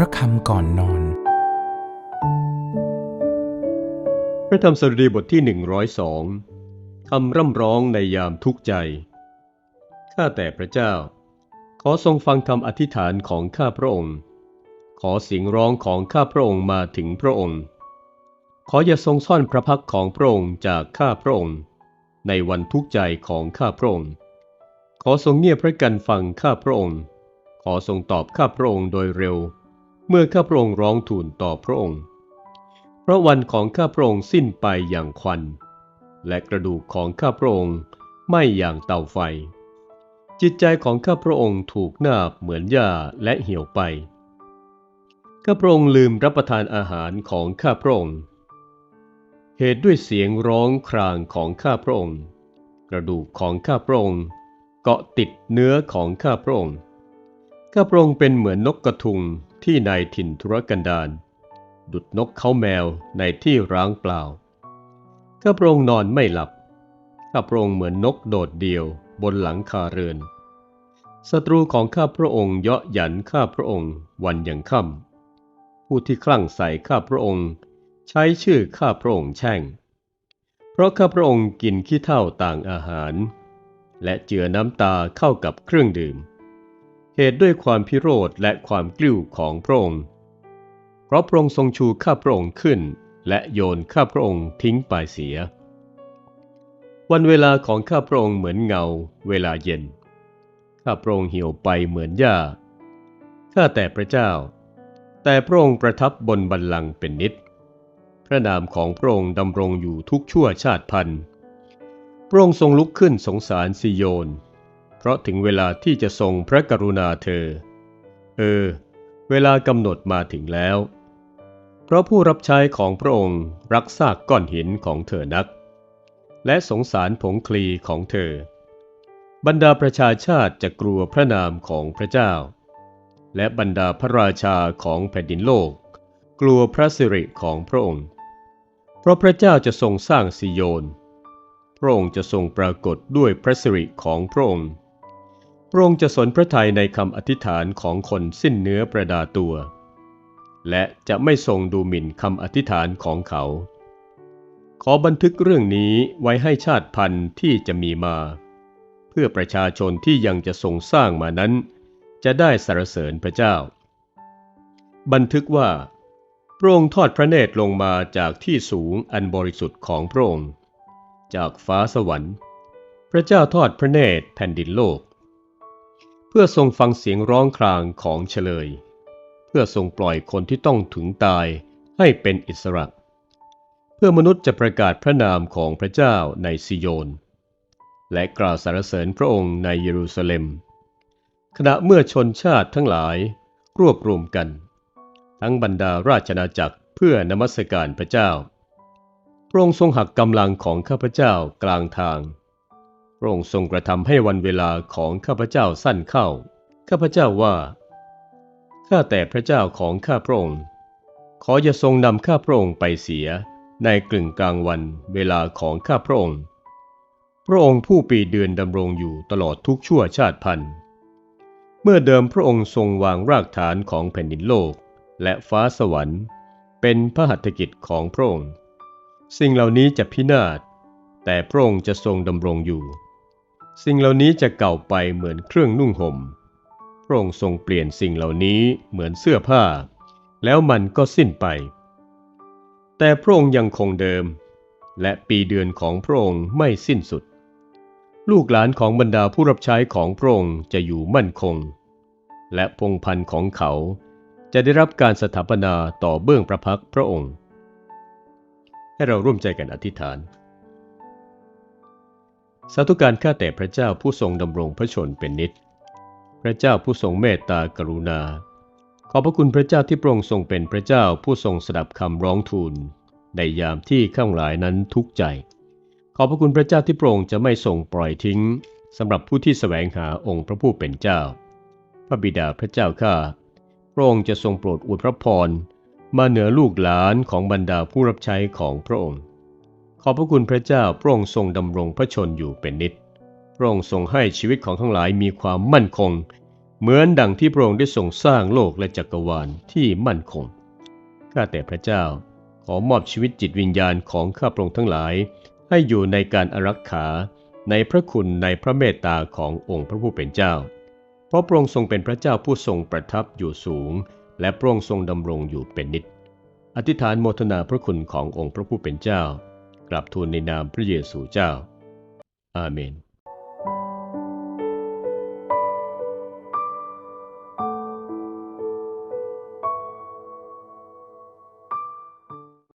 พระคำก่อนนอน พระธรรมสดุดีบทที่ 102คำร่ำร้องในยามทุกข์ใจ ข้าแต่พระเจ้า ขอทรงฟังคำอธิษฐานของข้าพระองค์ ขอเสียงร้องของข้าพระองค์มาถึงพระองค์ ขออย่าทรงซ่อนพระพักของพระองค์จากข้าพระองค์ ในวันทุกข์ใจของข้าพระองค์ ขอทรงเงียบพระกันฟังข้าพระองค์ขอทรงตอบข้าพระองค์โดยเร็ว เมื่อข้าพระองค์ร้องทูลต่อพระองค์เพราะวันของข้าพระองค์สิ้นไปอย่างควัน และกระดูกของข้าพระองค์ไหม้อย่างเตาไฟ จิตใจของข้าพระองค์ถูกนาบเหมือนหญ้าและเหี่ยวไป ข้าพระองค์ลืมรับประทานอาหารของข้าพระองค์เหตุด้วยเสียงร้องครางของข้าพระองค์ กระดูกของข้าพระองค์เกาะติดเนื้อของข้าพระองค์ ข้าพระองค์เป็นเหมือนนกกระทุง ที่ในถิ่นทุรกันดารดุดนกเขาแมวในที่ร้างเปล่า ข้าพระองค์นอนไม่หลับ ข้าพระองค์เหมือนนกโดดเดี่ยวบนหลังคาเรือน ศัตรูของข้าพระองค์เยาะหยันข้าพระองค์วันยังค่ำ ผู้ที่คลั่งใส่ข้าพระองค์ ใช้ชื่อข้าพระองค์แช่ง เพราะข้าพระองค์กินขี้เถ้าต่างอาหาร และเจือน้ำตาเข้ากับเครื่องดื่ม เหตุด้วยความพิโรธและความกลิ้วของพระองค์ เพราะพระองค์ทรงชูข้าพระองค์ขึ้น และโยนข้าพระองค์ทิ้งไปเสีย วันเวลาของข้าพระองค์เหมือนเงา เวลาเย็น ข้าพระองค์เหี่ยวไปเหมือนหญ้า ข้าแต่พระเจ้า แต่พระองค์ประทับบนบัลลังก์เป็นนิจพระนามของพระองค์ดำรงอยู่ทุกชั่วชาติพันธุ์พระองค์ทรงลุกขึ้นสงสารซิโยน เพราะถึงเวลาที่จะทรงพระกรุณาเธอ เออ เวลากำหนดมาถึงแล้ว เพราะผู้รับใช้ของพระองค์รักซากก้อนหินของเธอนัก และสงสารผงคลีของเธอ บรรดาประชาชาติจะกลัวพระนามของพระเจ้า และบรรดาพระราชาของแผ่นดินโลก กลัวพระสิริของพระองค์ เพราะพระเจ้าจะทรงสร้างซิโยนพระองค์จะทรงปรากฏด้วยพระสิริของพระองค์ พระองค์จะสนพระทัยในคำอธิษฐานของคนสิ้นเนื้อประดาตัว และจะไม่ทรงดูหมิ่นคำอธิษฐานของเขา ขอบันทึกเรื่องนี้ไว้ให้ชาติพันธุ์ที่จะมีมา เพื่อประชาชนที่ยังจะทรงสร้างมานั้น จะได้สรรเสริญพระเจ้า บันทึกว่าพระองค์ทอดพระเนตรลงมาจากที่สูงอันบริสุทธิ์ของพระองค์ จากฟ้าสวรรค์ พระเจ้าทอดพระเนตรแผ่นดินโลก เพื่อทรงฟังเสียงร้องครางของเฉลย เพื่อทรงปล่อยคนที่ต้องถึงตายให้เป็นอิสระ เพื่อมนุษย์จะประกาศพระนามของพระเจ้าในซิโยน และกล่าวสรรเสริญพระองค์ในเยรูซาเล็ม ขณะเมื่อชนชาติทั้งหลายรวบรวมกัน ทั้งบรรดาราชนาจักรเพื่อนมัสการพระเจ้า พระองค์ทรงหักกำลังของข้าพเจ้ากลางทาง พระองค์ทรงกระทำให้วันเวลาของข้าพเจ้าสั้นเข้า ข้าพเจ้าว่า ข้าแต่พระเจ้าของข้าพระองค์ ขออย่าทรงนำข้าพระองค์ไปเสียในกลึงกลางวันเวลาของข้าพระองค์ พระองค์ผู้ปีเดือนดำรงอยู่ตลอดทุกชั่วชาติพันธุ์ เมื่อเดิมพระองค์ทรงวางรากฐานของแผ่นดินโลกและฟ้าสวรรค์ เป็นพระหัตถกิจของพระองค์ สิ่งเหล่านี้จะพินาศ แต่พระองค์จะทรงดำรงอยู่ สิ่งเหล่านี้จะเก่าไปเหมือนเครื่องนุ่งห่ม พระองค์ทรงเปลี่ยนสิ่งเหล่านี้เหมือนเสื้อผ้า แล้วมันก็สิ้นไป แต่พระองค์ยังคงเดิม และปีเดือนของพระองค์ไม่สิ้นสุด ลูกหลานของบรรดาผู้รับใช้ของพระองค์จะอยู่มั่นคง และพงพันธ์ของเขาจะได้รับการสถาปนาต่อเบื้องประพักษ์พระองค์ ให้เราร่วมใจกันอธิษฐาน สาธุการข้าแต่พระเจ้าผู้ทรงดำรงพระชนเป็นนิจ พระเจ้าผู้ทรงเมตตากรุณา ขอพระคุณพระเจ้าที่พระองค์ทรงเป็นพระเจ้าผู้ทรงสดับคำร้องทูล ในยามที่ข้างหลายนั้นทุกข์ใจ ขอพระคุณพระเจ้าที่พระองค์จะไม่ทรงปล่อยทิ้งสำหรับผู้ที่แสวงหาองค์พระผู้เป็นเจ้า พระบิดาพระเจ้าข้า พระองค์จะทรงโปรดอวยพระพรมาเหนือลูกหลานของบรรดาผู้รับใช้ของพระองค์ ขอพระคุณพระเจ้าพระองค์ทรงดำรงพระชนอยู่เป็นนิจพระองค์ทรงให้ชีวิตของทั้งหลายมีความมั่นคง เหมือนดังที่พระองค์ได้ทรงสร้างโลกและจักรวาลที่มั่นคงข้าแต่พระเจ้า ขอมอบชีวิตจิตวิญญาณของข้าพระองค์ทั้งหลาย ให้อยู่ในการอารักขาในพระคุณในพระเมตตาขององค์พระผู้เป็นเจ้า เพราะพระองค์ทรงเป็นพระเจ้าผู้ทรงประทับอยู่สูง และพระองค์ทรงดำรงอยู่เป็นนิจอธิษฐานโมทนาพระคุณขององค์พระผู้เป็นเจ้า กราบทูลในนามพระเยซูเจ้า อาเมน